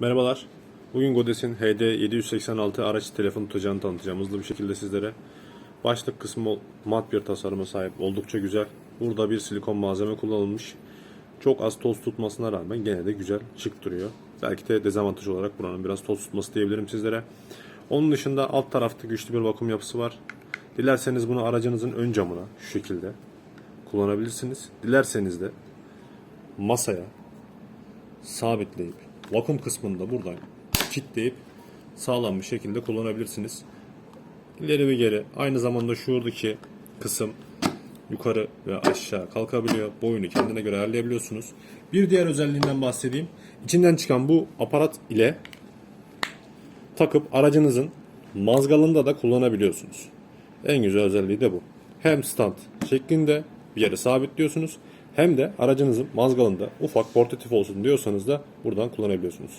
Merhabalar. Bugün Godes'in HD 786 araç telefon tutacağını tanıtacağım hızlı bir şekilde sizlere. Başlık kısmı mat bir tasarıma sahip. Oldukça güzel. Burada bir silikon malzeme kullanılmış. Çok az toz tutmasına rağmen gene de güzel, şık duruyor. Belki de dezavantaj olarak buranın biraz toz tutması diyebilirim sizlere. Onun dışında alt tarafta güçlü bir vakum yapısı var. Dilerseniz bunu aracınızın ön camına şu şekilde kullanabilirsiniz. Dilerseniz de masaya sabitleyip vakum kısmında buradan kilitleyip sağlam bir şekilde kullanabilirsiniz. İleri ve geri aynı zamanda şuradaki kısım yukarı ve aşağı kalkabiliyor. Boyunu kendine göre ayarlayabiliyorsunuz. Bir diğer özelliğinden bahsedeyim. İçinden çıkan bu aparat ile takıp aracınızın mazgalında da kullanabiliyorsunuz. En güzel özelliği de bu. Hem stand şeklinde bir yere sabitliyorsunuz hem de aracınızın mazgalında ufak portatif olsun diyorsanız da buradan kullanabiliyorsunuz.